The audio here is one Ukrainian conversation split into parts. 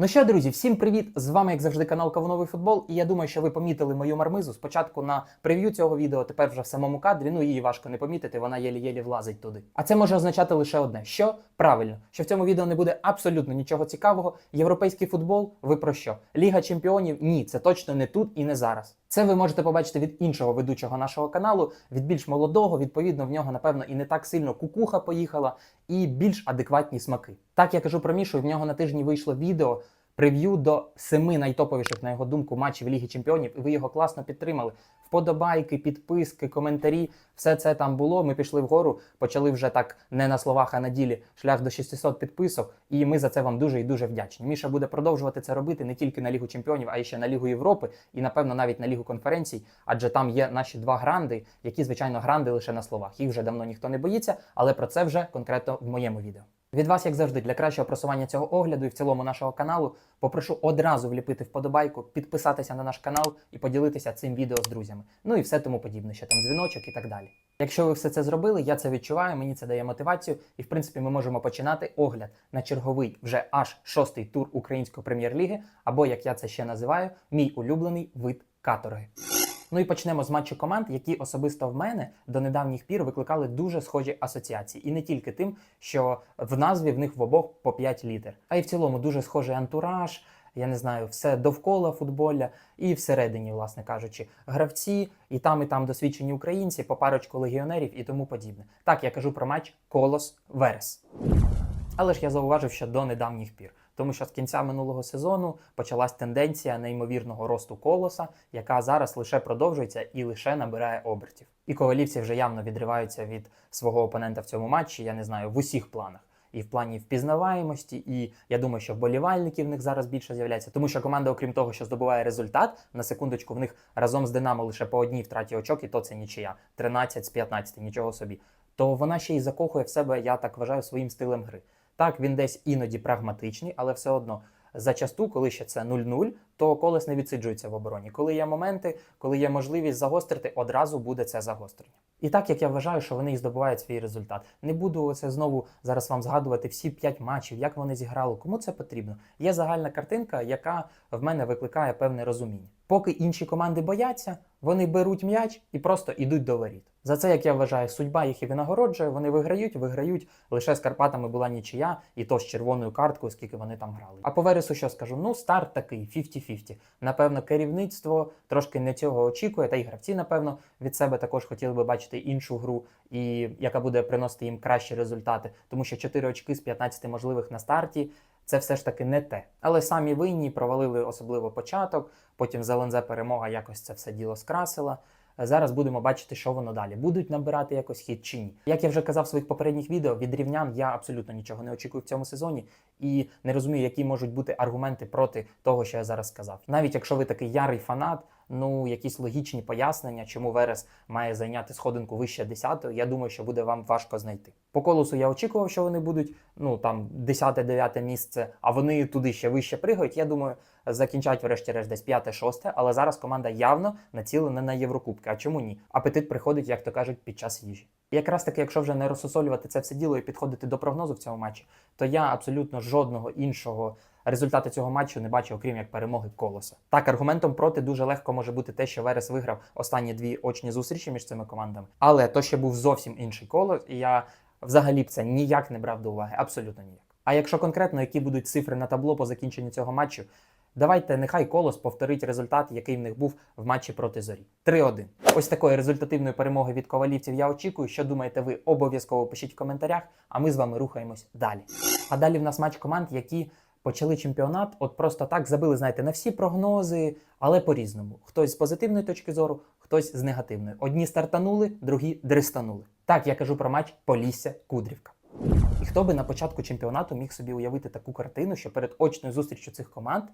Ну що, друзі, всім привіт! З вами, як завжди, канал Кавуновий футбол. І я думаю, що ви помітили мою мармизу спочатку на прев'ю цього відео, тепер вже в самому кадрі. Ну її важко не помітити, вона єлі-єлі влазить туди. А це може означати лише одне: що правильно, що в цьому відео не буде абсолютно нічого цікавого. Європейський футбол, ви про що? Ліга чемпіонів? Ні, це точно не тут і не зараз. Це ви можете побачити від іншого ведучого нашого каналу, від більш молодого. Відповідно, в нього напевно і не так сильно кукуха поїхала, і більш адекватні смаки. Так я кажу про Мішу, в нього на тижні вийшло відео. Прев'ю до семи найтоповіших, на його думку, матчів Ліги Чемпіонів, і ви його класно підтримали. Вподобайки, підписки, коментарі, все це там було. Ми пішли вгору, почали вже так не на словах, а на ділі шлях до 600 підписок. І ми за це вам дуже і дуже вдячні. Міша буде продовжувати це робити не тільки на Лігу Чемпіонів, а й ще на Лігу Європи, і напевно навіть на Лігу конференцій, адже там є наші два гранди, які звичайно гранди лише на словах. Їх вже давно ніхто не боїться, але про це вже конкретно в моєму відео. Від вас, як завжди, для кращого просування цього огляду і в цілому нашого каналу, попрошу одразу вліпити вподобайку, підписатися на наш канал і поділитися цим відео з друзями. Ну і все тому подібне, ще там дзвіночок і так далі. Якщо ви все це зробили, я це відчуваю, мені це дає мотивацію, і в принципі ми можемо починати огляд на черговий вже аж шостий тур української прем'єр-ліги, або як я це ще називаю, мій улюблений вид каторги. Ну і почнемо з матчу команд, які особисто в мене до недавніх пір викликали дуже схожі асоціації, і не тільки тим, що в назві в них в обох по 5 літер, а й в цілому дуже схожий антураж. Я не знаю, все довкола футболя і всередині, власне кажучи, гравці, і там, і там досвідчені українці, по парочку легіонерів і тому подібне. Так я кажу про матч Колос Верес. Але ж я зауважив, що до недавніх пір, тому що з кінця минулого сезону почалась тенденція неймовірного росту колоса, яка зараз лише продовжується і лише набирає обертів. І ковалівці вже явно відриваються від свого опонента в цьому матчі. Я не знаю в усіх планах. І в плані впізнаваємості, і я думаю, що вболівальників в них зараз більше з'являється, тому що команда, окрім того, що здобуває результат, на секундочку, в них разом з Динамо лише по одній втраті очок, і то це нічия 13 з 15, нічого собі. То вона ще й закохує в себе, я так вважаю, своїм стилем гри. Так, він десь іноді прагматичний, але все одно зачасту, коли ще це 0-0, то колес не відсиджується в обороні. Коли є моменти, коли є можливість загострити, одразу буде це загострення. І так як я вважаю, що вони і здобувають свій результат. Не буду це знову зараз вам згадувати всі 5 матчів, як вони зіграли, кому це потрібно. Є загальна картинка, яка в мене викликає певне розуміння. Поки інші команди бояться, вони беруть м'яч і просто йдуть до воріт. За це, як я вважаю, судьба їх і винагороджує. Вони виграють, виграють. Лише з Карпатами була нічия, і то з червоною карткою, скільки вони там грали. А по Вересу що скажу? Ну, старт такий 50-50. Напевно, керівництво трошки не цього очікує, та й гравці, напевно, від себе також хотіли би бачити іншу гру, і яка буде приносити їм кращі результати, тому що 4 очки з 15 можливих на старті. Це все ж таки не те. Але самі винні провалили особливо початок. Потім Зелензе перемога якось це все діло скрасила. Зараз будемо бачити, що воно далі. Будуть набирати якось хід чи ні. Як я вже казав в своїх попередніх відео, від рівнян я абсолютно нічого не очікую в цьому сезоні і не розумію, які можуть бути аргументи проти того, що я зараз сказав. Навіть якщо ви такий ярий фанат, ну якісь логічні пояснення, чому Верес має зайняти сходинку вище 10-ї, я думаю, що буде вам важко знайти. По колосу я очікував, що вони будуть ну там 10-9 місце, а вони туди ще вище пригають. Я думаю, закінчать врешті-решт десь 5-6, але зараз команда явно націлена на Єврокубки. А чому ні? Апетит приходить, як то кажуть, під час їжі. Якраз таки, якщо вже не розсосолювати це все діло і підходити до прогнозу в цьому матчі, то я абсолютно жодного іншого результату цього матчу не бачу, окрім як перемоги колоса. Так, аргументом проти дуже легко може бути те, що Верес виграв останні дві очні зустрічі між цими командами, але то ще був зовсім інший колос, і я взагалі б це ніяк не брав до уваги, абсолютно ніяк. А якщо конкретно, які будуть цифри на табло по закінченню цього матчу, давайте нехай колос повторить результат, який в них був в матчі проти зорі. 3-1. Ось такої результативної перемоги від ковалівців я очікую. Що думаєте ви? Обов'язково пишіть в коментарях, а ми з вами рухаємось далі. А далі в нас матч команд, які почали чемпіонат, от просто так забили, знаєте, на всі прогнози, але по-різному. Хтось з позитивної точки зору, хтось з негативної. Одні стартанули, другі дристанули. Так, я кажу про матч Полісся Кудрівка. І хто би на початку чемпіонату міг собі уявити таку картину, що перед очною зустрічю цих команд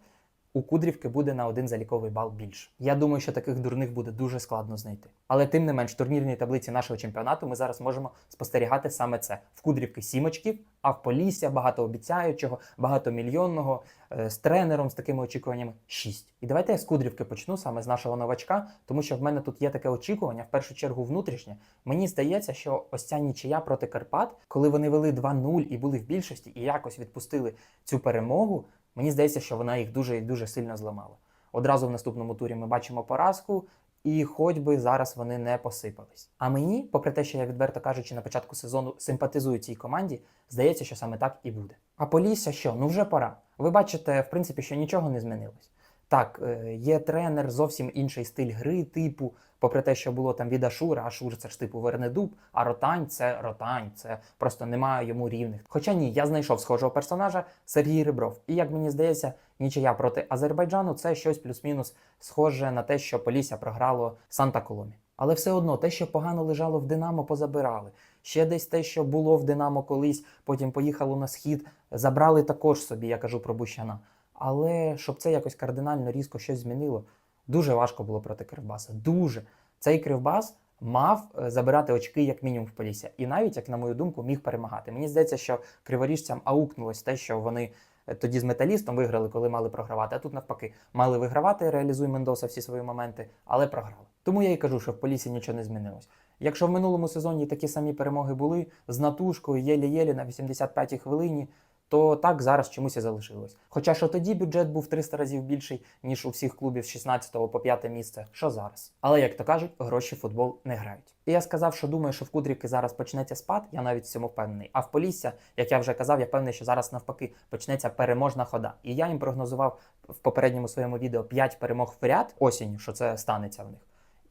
у Кудрівки буде на один заліковий бал більше. Я думаю, що таких дурних буде дуже складно знайти. Але тим не менш, в турнірній таблиці нашого чемпіонату ми зараз можемо спостерігати саме це: в Кудрівки сім очків, а в Полісся багатообіцяючого, багатомільйонного е, з тренером з такими очікуваннями 6. І давайте я з Кудрівки почну саме з нашого новачка, тому що в мене тут є таке очікування, в першу чергу внутрішнє. Мені здається, що ось ця нічия проти Карпат, коли вони вели 2-0 і були в більшості, і якось відпустили цю перемогу. Мені здається, що вона їх дуже і дуже сильно зламала. Одразу в наступному турі ми бачимо поразку, і хоч би зараз вони не посипались. А мені, попри те, що я відверто кажучи, на початку сезону симпатизую цій команді, здається, що саме так і буде. А Полісся що? Ну вже пора. Ви бачите, в принципі, що нічого не змінилось. Так, е, є тренер, зовсім інший стиль гри, типу, попри те, що було там від Ашура, Ашур це ж типу Вернедуб, а Ротань це Ротань, це просто немає йому рівних. Хоча ні, я знайшов схожого персонажа Сергій Ребров. І як мені здається, нічия проти Азербайджану це щось плюс-мінус схоже на те, що Полісся програло Санта Коломі. Але все одно те, що погано лежало в Динамо, позабирали. Ще десь те, що було в Динамо колись, потім поїхало на схід, забрали також собі, я кажу про Бущана. Але щоб це якось кардинально різко щось змінило, дуже важко було проти Кривбаса. Дуже. Цей Кривбас мав е, забирати очки як мінімум в Полісся. І навіть, як на мою думку, міг перемагати. Мені здається, що криворіжцям аукнулось те, що вони е, тоді з металістом виграли, коли мали програвати. А тут навпаки, мали вигравати, реалізуй Мендоса всі свої моменти, але програли. Тому я і кажу, що в Полісі нічого не змінилось. Якщо в минулому сезоні такі самі перемоги були з натушкою, єлі-єлі на 85-й хвилині, то так зараз чомусь і залишилось. Хоча що тоді бюджет був 300 разів більший, ніж у всіх клубів з 16 по 5 місце, що зараз. Але як то кажуть, гроші в футбол не грають. І я сказав, що думаю, що в Кудрівки зараз почнеться спад, я навіть в цьому впевнений. А в Полісся, як я вже казав, я впевнений, що зараз навпаки почнеться переможна хода. І я їм прогнозував в попередньому своєму відео 5 перемог в ряд осінню, що це станеться в них.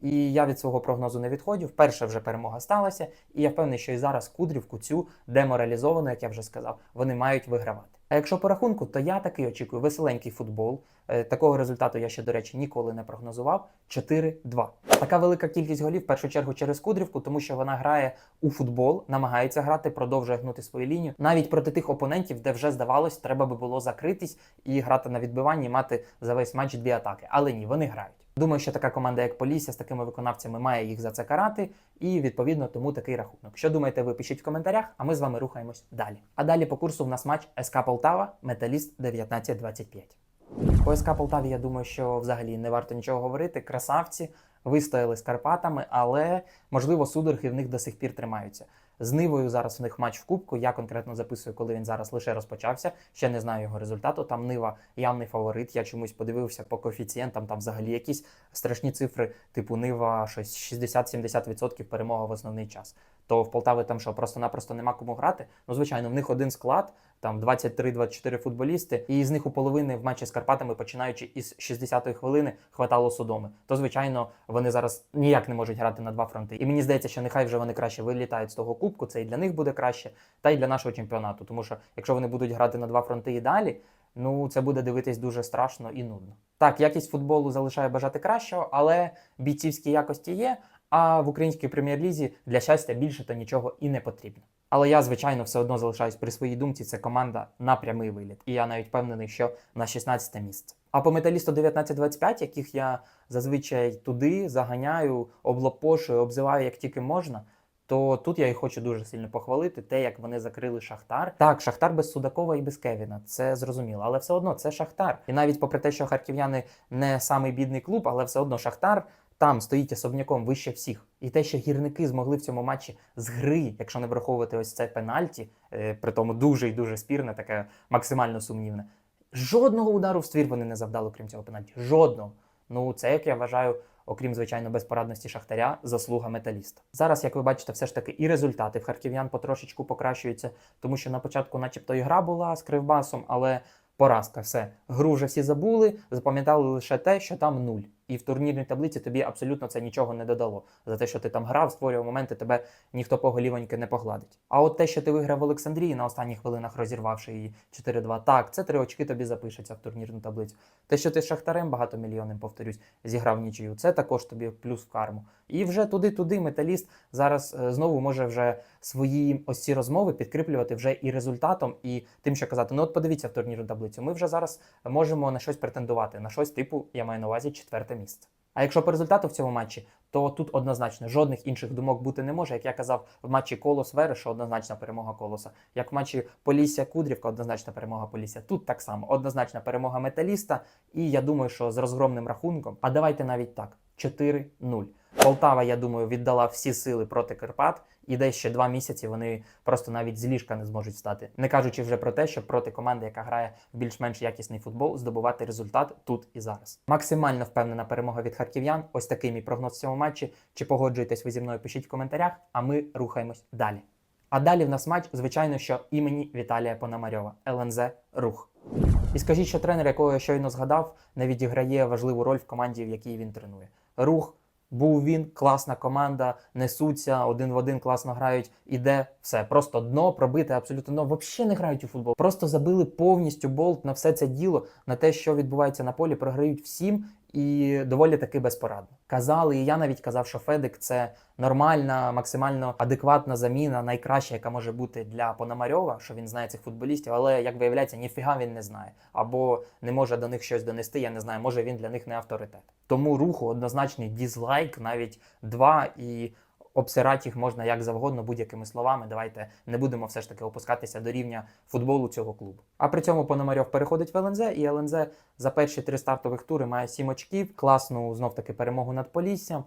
І я від свого прогнозу не відходів. Перша вже перемога сталася, і я впевнений, що і зараз Кудрівку цю деморалізовану, як я вже сказав, вони мають вигравати. А якщо по рахунку, то я таки очікую веселенький футбол. Е, Такого результату я ще, до речі, ніколи не прогнозував. 4-2. Така велика кількість голів, в першу чергу через Кудрівку, тому що вона грає у футбол, намагається грати, продовжує гнути свою лінію. Навіть проти тих опонентів, де вже здавалось, треба би було закритись і грати на відбиванні, мати за весь матч дві атаки. Але ні, вони грають. Думаю, що така команда, як Полісся, з такими виконавцями має їх за це карати, і відповідно тому такий рахунок. Що думаєте, ви пишіть в коментарях, а ми з вами рухаємось далі. А далі по курсу в нас матч СК Полтава, Металіст 19-25. По Полтаві, я думаю, що взагалі не варто нічого говорити. Красавці вистояли з Карпатами, але можливо судороги в них до сих пір тримаються. З Нивою зараз в них матч в Кубку. Я конкретно записую, коли він зараз лише розпочався. Ще не знаю його результату. Там Нива явний фаворит. Я чомусь подивився по коефіцієнтам. Там взагалі якісь страшні цифри, типу Нива щось 60-70% перемога в основний час. То в Полтави там що просто-напросто нема кому грати. Ну, звичайно, в них один склад, там 23-24 футболісти, і з них у половини в матчі з Карпатами, починаючи із 60-ї хвилини, хватало судоми. То звичайно, вони зараз ніяк не можуть грати на два фронти. І мені здається, що нехай вже вони краще вилітають з того кубку. Це і для них буде краще, та й для нашого чемпіонату. Тому що якщо вони будуть грати на два фронти і далі, ну це буде дивитись дуже страшно і нудно. Так, якість футболу залишає бажати кращого, але бійцівські якості є. А в українській прем'єр-лізі для щастя більше та нічого і не потрібно. Але я, звичайно, все одно залишаюсь при своїй думці. Це команда на прямий виліт. І я навіть впевнений, що на 16 місце. А по металісту 19-25, яких я зазвичай туди заганяю, облапошую, обзиваю як тільки можна. То тут я і хочу дуже сильно похвалити те, як вони закрили Шахтар. Так, Шахтар без Судакова і без Кевіна, це зрозуміло, але все одно це Шахтар. І навіть попри те, що харків'яни не самий бідний клуб, але все одно Шахтар там стоїть особняком вище всіх. І те, що гірники змогли в цьому матчі з гри, якщо не враховувати ось це пенальті, е, при тому дуже і дуже спірне, таке максимально сумнівне. Жодного удару в ствір вони не завдали, крім цього пенальті. Жодного. Ну, це, як я вважаю, окрім звичайно безпорадності Шахтаря, заслуга металіста. Зараз, як ви бачите, все ж таки і результати в харків'ян потрошечку покращуються, тому що на початку, начебто, і гра була з кривбасом, але поразка, все. Гру вже всі забули, запам'ятали лише те, що там нуль. І в турнірній таблиці тобі абсолютно це нічого не додало. За те, що ти там грав, створював моменти, тебе ніхто по голівоньки не погладить. А от те, що ти виграв в Олександрії на останніх хвилинах, розірвавши її 4-2, так, це три очки тобі запишеться в турнірну таблицю. Те, що ти з Шахтарем багатомільйонним, повторюсь, зіграв нічию, це також тобі плюс в карму. І вже туди-туди металіст зараз е, знову може вже свої ось ці розмови підкріплювати вже і результатом, і тим, що казати, ну от подивіться в турнірну таблицю. Ми вже зараз можемо на щось претендувати, на щось типу, я маю на увазі четверте місце. А якщо по результату в цьому матчі, то тут однозначно жодних інших думок бути не може. Як я казав, в матчі Колос Вереша однозначна перемога Колоса. Як в матчі Полісся Кудрівка, однозначна перемога Полісся. Тут так само однозначна перемога металіста. І я думаю, що з розгромним рахунком, а давайте навіть так. 4-0. Полтава, я думаю, віддала всі сили проти Карпат, і десь ще два місяці вони просто навіть з ліжка не зможуть стати. Не кажучи вже про те, щоб проти команди, яка грає в більш-менш якісний футбол, здобувати результат тут і зараз. Максимально впевнена перемога від харків'ян. Ось такий мій прогноз в цьому матчі. Чи погоджуєтесь ви зі мною? Пишіть в коментарях, а ми рухаємось далі. А далі в нас матч, звичайно, що імені Віталія Пономарьова, ЛНЗ Рух. І скажіть, що тренер, якого я щойно згадав, не відіграє важливу роль в команді, в якій він тренує. Рух був він, класна команда, несуться один в один, класно грають. Іде все. Просто дно пробите, абсолютно дно. Взагалі не грають у футбол. Просто забили повністю болт на все це діло, на те, що відбувається на полі, програють всім і доволі таки безпорадно. Казали, і я навіть казав, що Федик це нормальна, максимально адекватна заміна, найкраща, яка може бути для Пономарьова, що він знає цих футболістів, але як виявляється, ніфіга він не знає або не може до них щось донести. Я не знаю, може він для них не авторитет. Тому руху однозначний дізлайк, навіть два і. Обсирати їх можна як завгодно будь-якими словами. Давайте не будемо все ж таки опускатися до рівня футболу цього клубу. А при цьому Пономарьов переходить в ЛНЗ, і ЛНЗ за перші три стартових тури має сім очків, класну знов таки перемогу над Поліссям.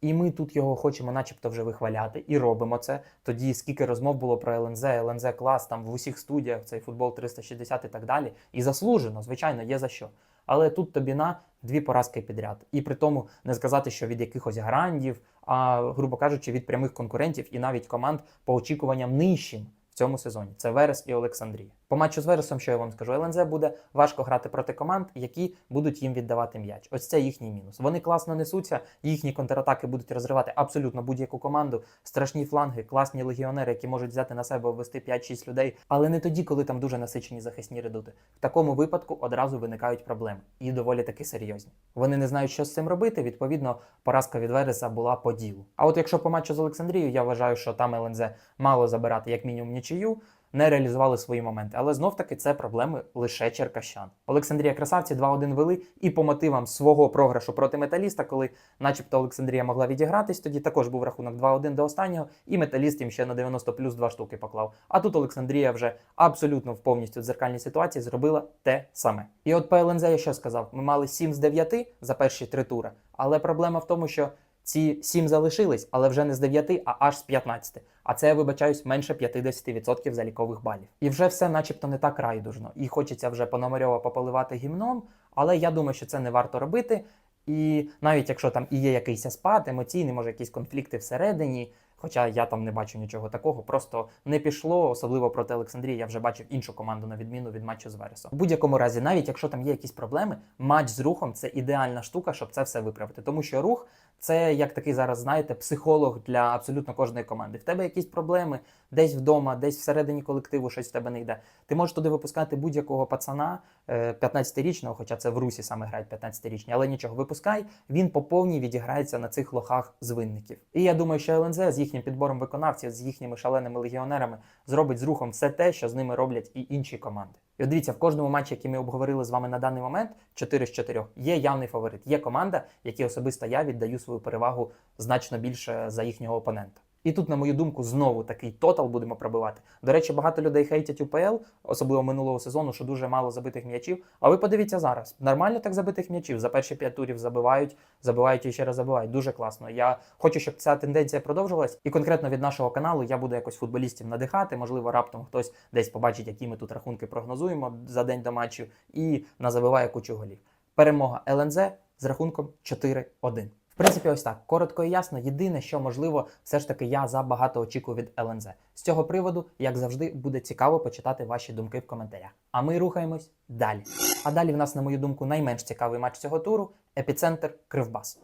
І ми тут його хочемо, начебто, вже вихваляти, і робимо це. Тоді скільки розмов було про ЛНЗ, ЛНЗ клас там в усіх студіях, цей футбол 360 і так далі. І заслужено, звичайно, є за що. Але тут тобі на дві поразки підряд. І при тому не сказати, що від якихось грандів, а грубо кажучи, від прямих конкурентів і навіть команд по очікуванням нижчим цьому сезоні. Це Верес і Олександрія. По матчу з Вересом, що я вам скажу, ЛНЗ буде важко грати проти команд, які будуть їм віддавати м'яч. Ось це їхній мінус. Вони класно несуться, їхні контратаки будуть розривати абсолютно будь-яку команду. Страшні фланги, класні легіонери, які можуть взяти на себе ввести 5-6 людей, але не тоді, коли там дуже насичені захисні редути. В такому випадку одразу виникають проблеми і доволі таки серйозні. Вони не знають, що з цим робити. Відповідно, поразка від Вереса була по ділу. А от якщо по матчу з Олександрією, я вважаю, що там ЛНЗ мало забирати як мінімум нічию. Не реалізували свої моменти, але знов таки це проблеми лише черкащан. Олександрія красавці 2-1 вели, і по мотивам свого програшу проти металіста, коли, начебто, Олександрія могла відігратись, тоді також був рахунок 2-1 до останнього, і металіст їм ще на 90 плюс 2 штуки поклав. А тут Олександрія вже абсолютно в повністю дзеркальній ситуації зробила те саме. І от по ЛНЗ я що сказав? Ми мали 7 з 9 за перші три тури, але проблема в тому, що. Ці 7 залишились, але вже не з 9, а аж з 15. А це я вибачаюсь менше 50% залікових балів. І вже все, начебто, не так райдужно. І хочеться вже Пономарьова пополивати гімном, але я думаю, що це не варто робити. І навіть якщо там і є якийсь спад, емоційний, може якісь конфлікти всередині. Хоча я там не бачу нічого такого, просто не пішло, особливо проти Олександрії. Я вже бачив іншу команду на відміну від матчу з Вересом. В будь-якому разі, навіть якщо там є якісь проблеми, матч з рухом це ідеальна штука, щоб це все виправити. Тому що рух це як такий зараз, знаєте, психолог для абсолютно кожної команди. В тебе якісь проблеми десь вдома, десь всередині колективу щось в тебе не йде. Ти можеш туди випускати будь-якого пацана е, 15-річного, хоча це в Русі саме грають 15-річні, але нічого, випускай, він по повній відіграється на цих лохах звинників. І я думаю, що ЛНЗ з їхнім підбором виконавців, з їхніми шаленими легіонерами зробить з рухом все те, що з ними роблять і інші команди. І от дивіться, в кожному матчі, який ми обговорили з вами на даний момент, 4 з 4, є явний фаворит. Є команда, якій особисто я віддаю свою перевагу значно більше за їхнього опонента. І тут, на мою думку, знову такий тотал будемо пробивати. До речі, багато людей хейтять УПЛ, особливо минулого сезону, що дуже мало забитих м'ячів. А ви подивіться зараз, нормально так забитих м'ячів. За перші п'ять турів забивають, забивають і ще раз забивають. Дуже класно. Я хочу, щоб ця тенденція продовжилась. І конкретно від нашого каналу я буду якось футболістів надихати. Можливо, раптом хтось десь побачить, які ми тут рахунки прогнозуємо за день до матчу, і назабиває кучу голів. Перемога ЛНЗ з рахунком 4-1. В принципі, ось так коротко і ясно. Єдине, що можливо, все ж таки я забагато очікую від ЛНЗ. З цього приводу, як завжди, буде цікаво почитати ваші думки в коментарях. А ми рухаємось далі. А далі в нас, на мою думку, найменш цікавий матч цього туру епіцентр Кривбас.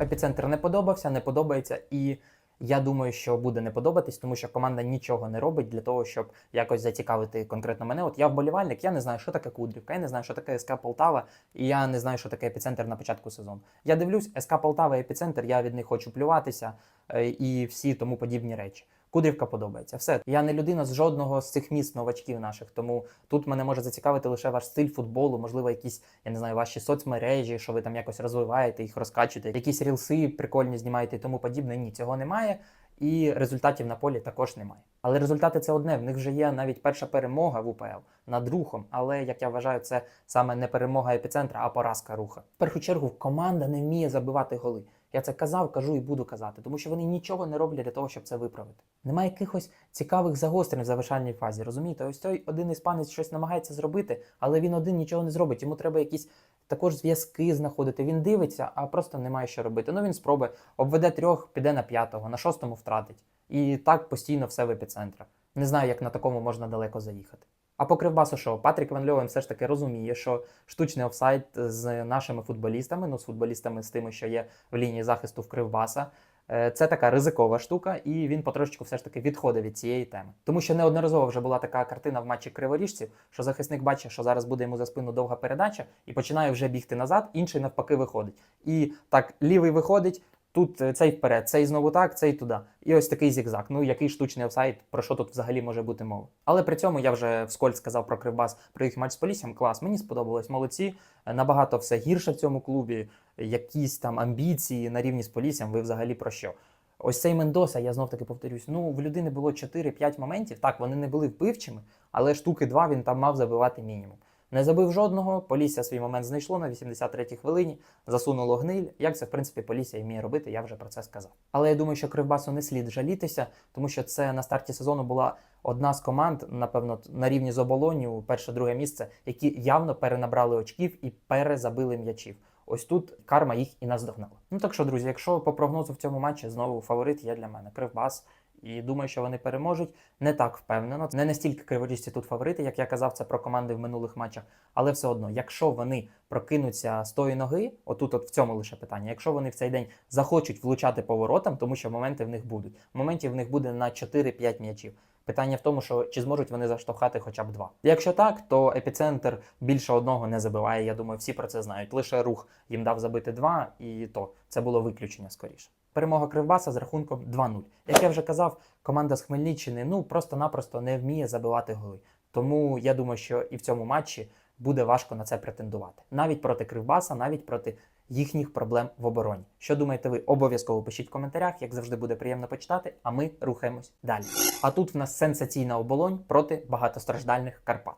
Епіцентр не подобався, не подобається і. Я думаю, що буде не подобатись, тому що команда нічого не робить для того, щоб якось зацікавити конкретно мене. От я вболівальник, я не знаю, що таке Кудрівка, я не знаю, що таке СК Полтава, і я не знаю, що таке епіцентр на початку сезону. Я дивлюсь, СК Полтава епіцентр, я від них хочу плюватися е, і всі тому подібні речі. Кудрівка подобається. Все, я не людина з жодного з цих міст новачків наших, тому тут мене може зацікавити лише ваш стиль футболу, можливо, якісь, я не знаю, ваші соцмережі, що ви там якось розвиваєте, їх розкачуєте, якісь рілси прикольні знімаєте і тому подібне. Ні, цього немає. І результатів на полі також немає. Але результати це одне. В них вже є навіть перша перемога в УПЛ над рухом. Але як я вважаю, це саме не перемога епіцентра, а поразка руха. В першу чергу команда не вміє забивати голи. Я це казав, кажу і буду казати, тому що вони нічого не роблять для того, щоб це виправити. Немає якихось цікавих загострень в завершальній фазі. Розумієте, ось той один іспанець щось намагається зробити, але він один нічого не зробить. Йому треба якісь також зв'язки знаходити. Він дивиться, а просто немає що робити. Ну він спробує, обведе трьох, піде на п'ятого, на шостому втратить. І так постійно все в епіцентрах. Не знаю, як на такому можна далеко заїхати. А по кривбасу що? Патрік Ван Льовен все ж таки розуміє, що штучний офсайт з нашими футболістами, ну з футболістами з тими, що є в лінії захисту в Кривбаса. Е, Це така ризикова штука, і він потрошечку все ж таки відходить від цієї теми. Тому що неодноразово вже була така картина в матчі криворіжців, що захисник бачить, що зараз буде йому за спину довга передача, і починає вже бігти назад, інший навпаки виходить. І так лівий виходить, тут е, цей вперед, цей знову так, цей туди. І ось такий зігзаг. Ну який штучний офсайд, про що тут взагалі може бути мова? Але при цьому я вже вскользь сказав про Кривбас, про їх матч з Поліссям. Клас, мені сподобалось, молодці. Е, Набагато все гірше в цьому клубі. Якісь там амбіції на рівні з Поліссям. Ви взагалі про що? Ось цей Мендоса, я знов таки повторюсь. Ну в людини було 4-5 моментів. Так, вони не були вбивчими, але штуки два він там мав забивати мінімум. Не забив жодного. Полісся свій момент знайшло на 83-й хвилині, засунуло гниль. Як це, в принципі, Полісся вміє робити, я вже про це сказав. Але я думаю, що Кривбасу не слід жалітися, тому що це на старті сезону була одна з команд, напевно, на рівні з оболонью, перше-друге місце, які явно перенабрали очків і перезабили м'ячів. Ось тут карма їх і наздогнала. Ну так що, друзі, якщо по прогнозу в цьому матчі знову фаворит є для мене Кривбас. І думаю, що вони переможуть не так впевнено. Не настільки криворіжці тут фаворити, як я казав, це про команди в минулих матчах. Але все одно, якщо вони прокинуться з тої ноги, отут, от в цьому лише питання. Якщо вони в цей день захочуть влучати поворотам, тому що моменти в них будуть. Моментів в них буде на 4-5 м'ячів. Питання в тому, що чи зможуть вони заштовхати хоча б два. Якщо так, то епіцентр більше одного не забиває. Я думаю, всі про це знають. Лише рух їм дав забити два, і то це було виключення скоріше. Перемога Кривбаса з рахунком 2-0. Як я вже казав, команда з Хмельниччини ну просто-напросто не вміє забивати голи. Тому я думаю, що і в цьому матчі буде важко на це претендувати. Навіть проти Кривбаса, навіть проти їхніх проблем в обороні. Що думаєте ви? Обов'язково пишіть в коментарях, як завжди буде приємно почитати, а ми рухаємось далі. А тут в нас сенсаційна оболонь проти багатостраждальних Карпат.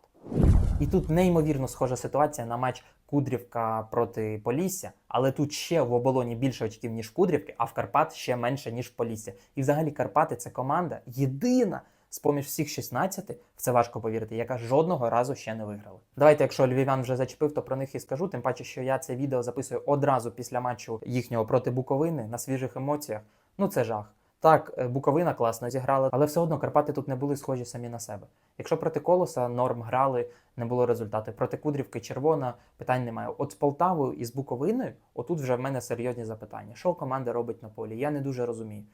І тут неймовірно схожа ситуація на матч Кудрівка проти Полісся, але тут ще в оболоні більше очків, ніж Кудрівки, а в Карпат ще менше, ніж в Полісся. І взагалі Карпати це команда єдина з поміж всіх 16, в це важко повірити, яка жодного разу ще не виграла. Давайте, якщо львів'ян вже зачепив, то про них і скажу. Тим паче, що я це відео записую одразу після матчу їхнього проти Буковини на свіжих емоціях. Ну це жах. Так, е, Буковина класно зіграла, але все одно Карпати тут не були схожі самі на себе. Якщо проти колоса норм грали, не було результату. Проти Кудрівки червона питань немає. От з Полтавою і з Буковиною, отут вже в мене серйозні запитання. Що команда робить на полі? Я не дуже розумію.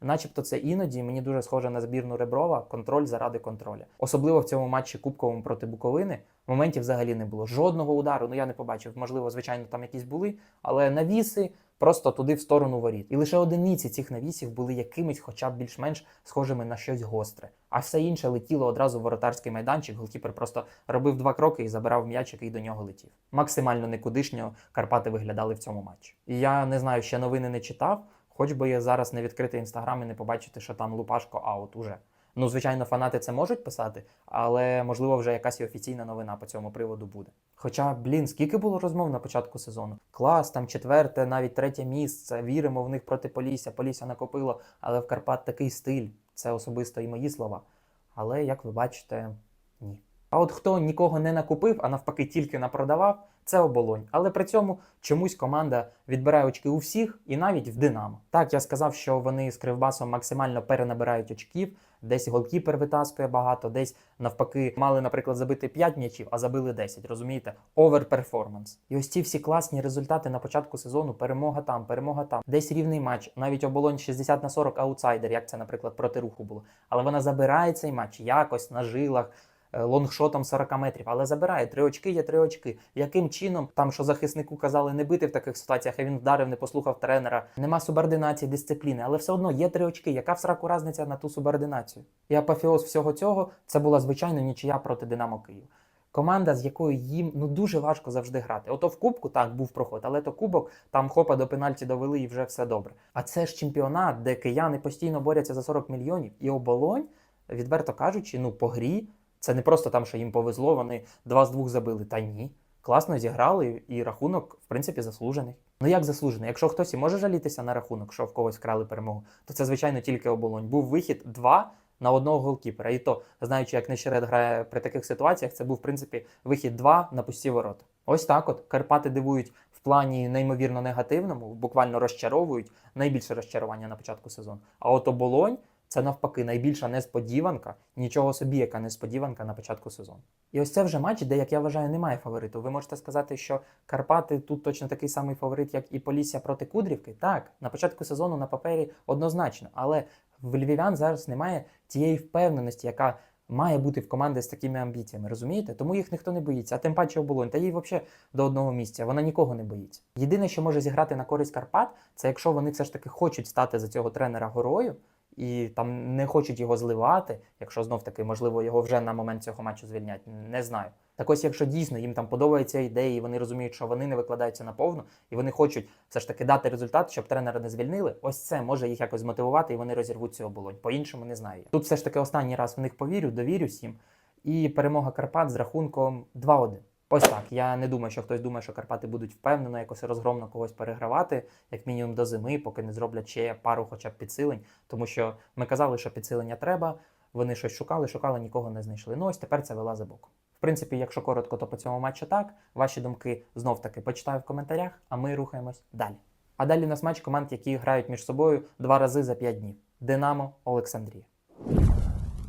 Начебто це іноді мені дуже схоже на збірну Реброва, контроль заради контроля. Особливо в цьому матчі Кубковому проти Буковини моментів взагалі не було. Жодного удару, ну я не побачив. Можливо, звичайно, там якісь були, але навіси просто туди в сторону воріт. І лише одиниці цих навісів були якимись, хоча б більш-менш схожими на щось гостре. А все інше летіло одразу в воротарський майданчик. Голкіпер просто робив два кроки і забирав м'яч, який до нього летів. Максимально никудишньо Карпати виглядали в цьому матчі. І я не знаю, ще новини не читав. Хоч би я зараз не відкрити інстаграм і не побачити, що там Лупашко аут уже. Ну, звичайно, фанати це можуть писати, але можливо вже якась і офіційна новина по цьому приводу буде. Хоча, блін, скільки було розмов на початку сезону? Клас, там четверте, навіть третє місце. Віримо в них проти Полісся. Полісся накопило, але в Карпат такий стиль. Це особисто і мої слова. Але як ви бачите, ні. А от хто нікого не накупив, а навпаки тільки напродавав, це оболонь. Але при цьому чомусь команда відбирає очки у всіх і навіть в Динамо. Так, я сказав, що вони з Кривбасом максимально перенабирають очків, десь голкіпер витаскує багато, десь навпаки мали, наприклад, забити 5 м'ячів, а забили 10. Розумієте? Оверперформанс. І ось ці всі класні результати на початку сезону, перемога там, перемога там, десь рівний матч, навіть оболонь 60 на 40 аутсайдер, як це, наприклад, проти руху було. Але вона забирає цей матч якось на жилах лонгшотом 40 метрів, але забирає три очки, є три очки. Яким чином там, що захиснику казали не бити в таких ситуаціях, а він вдарив, не послухав тренера. Нема субординації, дисципліни, але все одно є три очки. Яка в сраку разниця на ту субординацію? І апофеоз всього цього це була звичайно нічия проти Динамо Київ. Команда, з якою їм ну дуже важко завжди грати. Ото в кубку так був проход, але то кубок там хопа до пенальті довели і вже все добре. А це ж чемпіонат, де кияни постійно борються за 40 мільйонів, і оболонь, відверто кажучи, ну по грі це не просто там, що їм повезло, вони два з двох забили. Та ні. Класно зіграли, і рахунок, в принципі, заслужений. Ну як заслужений? Якщо хтось і може жалітися на рахунок, що в когось вкрали перемогу, то це, звичайно, тільки оболонь. Був вихід два на одного голкіпера. І то, знаючи, як Нещерет грає при таких ситуаціях, це був, в принципі, вихід два на пусті ворота. Ось так от Карпати дивують в плані неймовірно негативному, буквально розчаровують найбільше розчарування на початку сезону. А от оболонь це навпаки найбільша несподіванка, нічого собі, яка несподіванка на початку сезону. І ось це вже матч, де, як я вважаю, немає фавориту. Ви можете сказати, що Карпати тут точно такий самий фаворит, як і Полісся проти Кудрівки. Так, на початку сезону на папері однозначно, але в львів'ян зараз немає тієї впевненості, яка має бути в команди з такими амбіціями, розумієте? Тому їх ніхто не боїться, а тим паче оболонь. Та їй взагалі до одного місця. Вона нікого не боїться. Єдине, що може зіграти на користь Карпат, це якщо вони все ж таки хочуть стати за цього тренера горою. І там не хочуть його зливати, якщо знов таки, можливо, його вже на момент цього матчу звільнять. Не знаю. Так ось, якщо дійсно їм там подобаються ідеї, вони розуміють, що вони не викладаються наповну, і вони хочуть все ж таки дати результат, щоб тренера не звільнили. Ось це може їх якось змотивувати, і вони розірвуть цю оболонь. По-іншому не знаю. Тут все ж таки останній раз в них повірю, довірюсь їм. І перемога Карпат з рахунком 2-1. Ось так. Я не думаю, що хтось думає, що Карпати будуть впевнено якось розгромно когось перегравати, як мінімум до зими, поки не зроблять ще пару, хоча б підсилень. Тому що ми казали, що підсилення треба. Вони щось шукали, шукали, нікого не знайшли. Ну ось тепер це вилазить боком. В принципі, якщо коротко, то по цьому матчу так. Ваші думки знов таки почитаю в коментарях, а ми рухаємось далі. А далі у нас матч команд, які грають між собою два рази за п'ять днів: Динамо, Олександрія.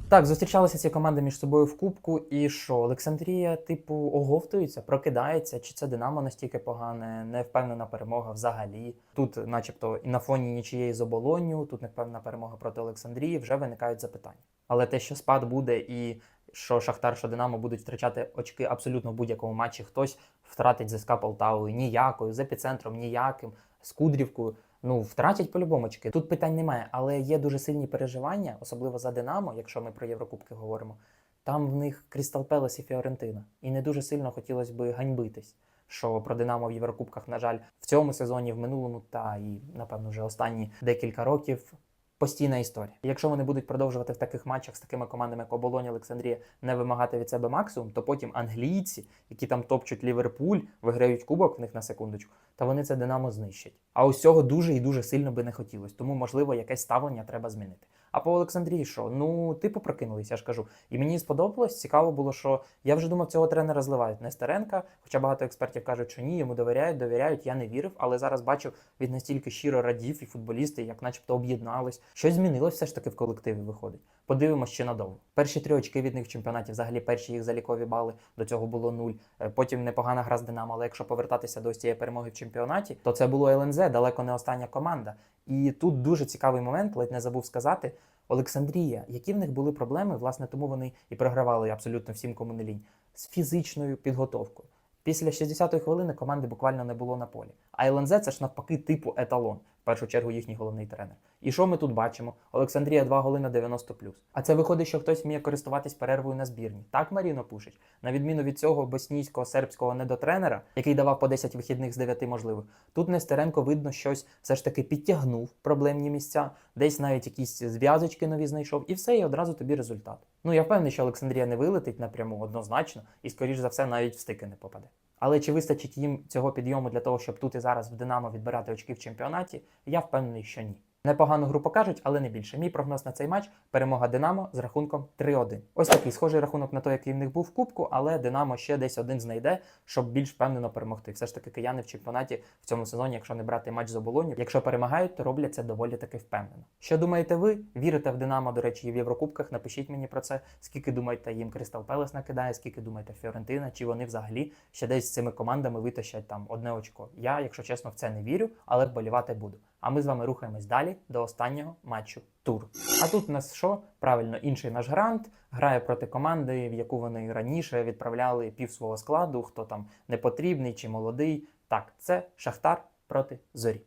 Так, зустрічалися ці команди між собою в кубку, і що Олександрія, типу, оговтується, прокидається, чи це Динамо настільки погане, невпевнена перемога взагалі. Тут, начебто, і на фоні нічієї з оболонню, тут невпевнена перемога проти Олександрії, вже виникають запитання. Але те, що спад буде, і що Шахтар, що Динамо будуть втрачати очки абсолютно в будь-якому матчі, хтось втратить ЗСК Полтавою ніякою, з епіцентром ніяким, з Кудрівкою. Ну, втратять по-любому очки. Тут питань немає, але є дуже сильні переживання, особливо за Динамо, якщо ми про Єврокубки говоримо. Там в них Крістал Пелес і Фіорентина. І не дуже сильно хотілося би ганьбитись. Що про Динамо в Єврокубках, на жаль, в цьому сезоні, в минулому, та і, напевно, вже останні декілька років постійна історія. Якщо вони будуть продовжувати в таких матчах з такими командами, як Оболонь, Олександрія, не вимагати від себе максимум, то потім англійці, які там топчуть Ліверпуль, виграють кубок в них на секундочку, та вони це Динамо знищать. А ось цього дуже і дуже сильно би не хотілося. Тому, можливо, якесь ставлення треба змінити. А по Олександрії, що? Ну, типу прокинулись, я ж кажу. І мені сподобалось, цікаво було, що я вже думав, цього тренера зливають Нестеренка, хоча багато експертів кажуть, що ні, йому довіряють, довіряють. Я не вірив, але зараз бачу, він настільки щиро радів, і футболісти, як начебто об'єднались. Щось змінилось все ж таки в колективі виходить. Подивимось ще надовго. Перші три очки від них в чемпіонаті, взагалі перші їх залікові бали. До цього було нуль. Е, Потім непогана гра з Динамо. Але якщо повертатися до цієї перемоги в чемпіонаті, то це було ЛНЗ, далеко не остання команда. І тут дуже цікавий момент, ледь не забув сказати. Олександрія, які в них були проблеми, власне, тому вони і програвали абсолютно всім кому не лінь, з фізичною підготовкою. Після 60-ї хвилини команди буквально не було на полі. А ЛНЗ це ж навпаки типу еталон, в першу чергу їхній головний тренер. І що ми тут бачимо? Олександрія 2 голи на 90 А це виходить, що хтось вміє користуватись перервою на збірні. Так Маріно Пушич, на відміну від цього боснійського сербського недотренера, який давав по 10 вихідних з 9 можливих. Тут Нестеренко видно щось все ж таки підтягнув проблемні місця, десь навіть якісь зв'язочки нові знайшов, і все, і одразу тобі результат. Ну я впевнений, що Олександрія не вилетить напряму однозначно, і скоріш за все навіть в стики не попаде. Але чи вистачить їм цього підйому для того, щоб тут і зараз в Динамо відбирати очки в чемпіонаті? Я впевнений, що ні. Непогану гру покажуть, але не більше. Мій прогноз на цей матч перемога Динамо з рахунком 3-1. Ось такий схожий рахунок на той, який в них був в кубку, але Динамо ще десь один знайде, щоб більш впевнено перемогти. Все ж таки кияни в чемпіонаті в цьому сезоні, якщо не брати матч з оболонів, якщо перемагають, то роблять це доволі таки впевнено. Що думаєте ви? Вірите в Динамо, до речі, і в Єврокубках? Напишіть мені про це. Скільки думаєте, їм Кристал Пелес накидає, скільки думаєте Фіорентина, чи вони взагалі ще десь з цими командами витащать там одне очко. Я, якщо чесно, в це не вірю, але вболівати буду. А ми з вами рухаємось далі до останнього матчу тур. А тут у нас що? Правильно, інший наш грант грає проти команди, в яку вони раніше відправляли пів свого складу, хто там не потрібний чи молодий. Так, це Шахтар проти зорі.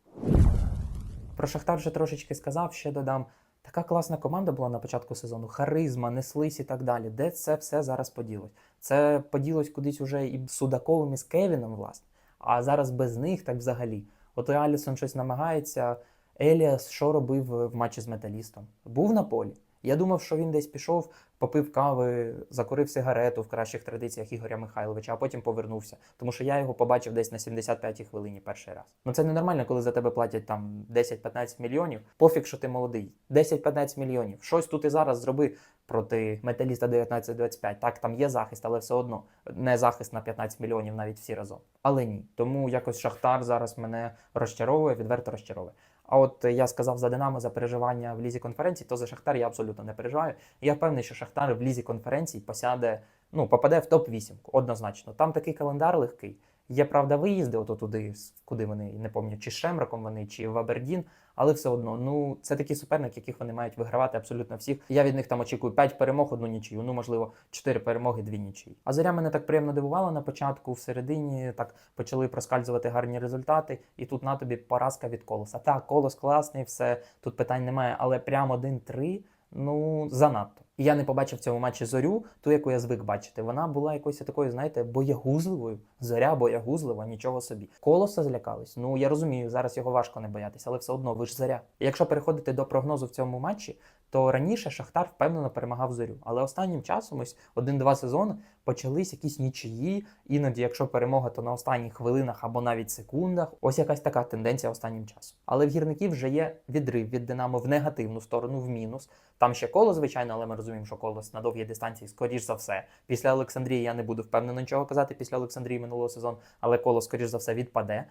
Про Шахтар вже трошечки сказав, ще додам. Така класна команда була на початку сезону. Харизма, неслись і так далі. Де це все зараз поділось? Це поділось кудись уже і Судаковим, і з Кевіном, власне. А зараз без них так взагалі. От Алісон щось намагається. Еліас що робив в матчі з металістом? Був на полі. Я думав, що він десь пішов, попив кави, закурив сигарету в кращих традиціях Ігоря Михайловича, а потім повернувся. Тому що я його побачив десь на 75-й хвилині перший раз. Ну це ненормально, коли за тебе платять там 10-15 мільйонів. Пофіг, що ти молодий. 10-15 мільйонів. Щось тут і зараз зроби проти металіста 19-25. Так, там є захист, але все одно не захист на 15 мільйонів навіть всі разом. Але ні. Тому якось Шахтар зараз мене розчаровує, відверто розчаровує. А от я сказав за Динамо за переживання в лізі конференцій, то за Шахтар я абсолютно не переживаю. Я впевнений, що Шахтар в лізі конференцій посяде, ну, попаде в топ-8, однозначно. Там такий календар легкий. Є, правда, виїзди ото туди, куди вони, не пам'ятаю, чи Шемраком вони, чи в Абердін, але все одно, ну, це такі суперники, яких вони мають вигравати абсолютно всіх. Я від них там очікую 5 перемог, одну нічию, ну, можливо, 4 перемоги, 2 нічиї. А зоря мене так приємно дивувала на початку, в середині так почали проскальзувати гарні результати, і тут на тобі поразка від колоса. Так, колос класний, все, тут питань немає, але прямо 1-3, ну, занадто. І я не побачив в цьому матчі зорю, ту, яку я звик бачити. Вона була якоюсь такою, знаєте, боягузливою. Зоря боягузлива, нічого собі. Колоса злякались. Ну я розумію, зараз його важко не боятися, але все одно ви ж зоря. І якщо переходити до прогнозу в цьому матчі, то раніше Шахтар впевнено перемагав зорю. Але останнім часом, ось один-два сезони, почались якісь нічиї. Іноді, якщо перемога, то на останніх хвилинах або навіть секундах. Ось якась така тенденція останнім часом. Але в гірників вже є відрив від Динамо в негативну сторону, в мінус. Там ще коло, звичайно, але ми розуміємо, що колос на довгій дистанції, скоріш за все. Після Олександрії я не буду впевнено нічого казати після Олександрії минулого сезону, але коло, скоріш за все, відпаде.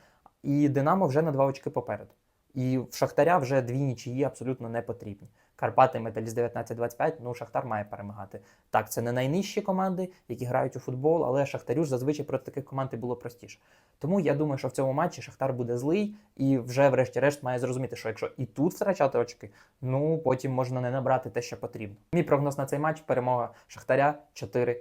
І Динамо вже на два очки попереду. І в Шахтаря вже дві нічиї абсолютно не потрібні. Карпати, Металіст 19-25, ну Шахтар має перемагати. Так, це не найнижчі команди, які грають у футбол, але Шахтарю ж зазвичай проти таких команд було простіше. Тому я думаю, що в цьому матчі Шахтар буде злий і вже, врешті-решт, має зрозуміти, що якщо і тут втрачати очки, ну потім можна не набрати те, що потрібно. Мій прогноз на цей матч перемога Шахтаря 4-2.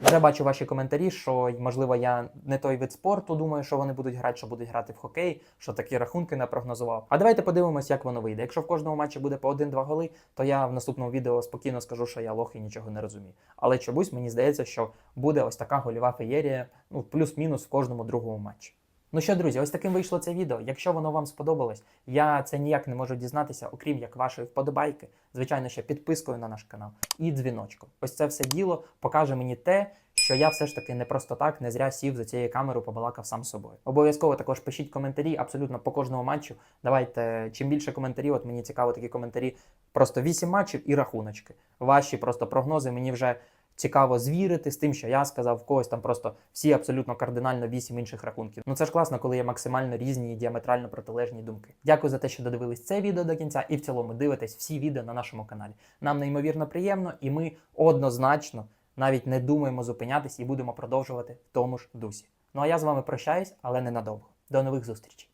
Вже бачу ваші коментарі, що можливо я не той вид спорту. Думаю, що вони будуть грати, що будуть грати в хокей, що такі рахунки напрогнозував. А давайте подивимось, як воно вийде. Якщо в кожному матчі буде по 1-2 голи, то я в наступному відео спокійно скажу, що я лох і нічого не розумію. Але чомусь мені здається, що буде ось така гольова феєрія, ну плюс-мінус в кожному другому матчі. Ну що, друзі, ось таким вийшло це відео. Якщо воно вам сподобалось, я це ніяк не можу дізнатися, окрім як вашої вподобайки, звичайно, ще підпискою на наш канал і дзвіночком. Ось це все діло покаже мені те, що я все ж таки не просто так не зря сів за цією камерою, побалакав сам собою. Обов'язково також пишіть коментарі абсолютно по кожному матчу. Давайте чим більше коментарів, от мені цікаво такі коментарі. Просто 8 матчів і рахуночки. Ваші просто прогнози мені вже цікаво звірити з тим, що я сказав, в когось там просто всі абсолютно кардинально вісім інших рахунків. Ну це ж класно, коли є максимально різні і діаметрально протилежні думки. Дякую за те, що додивились це відео до кінця, і в цілому дивитесь всі відео на нашому каналі. Нам неймовірно приємно, і ми однозначно навіть не думаємо зупинятись і будемо продовжувати в тому ж дусі. Ну а я з вами прощаюсь, але ненадовго. До нових зустрічей.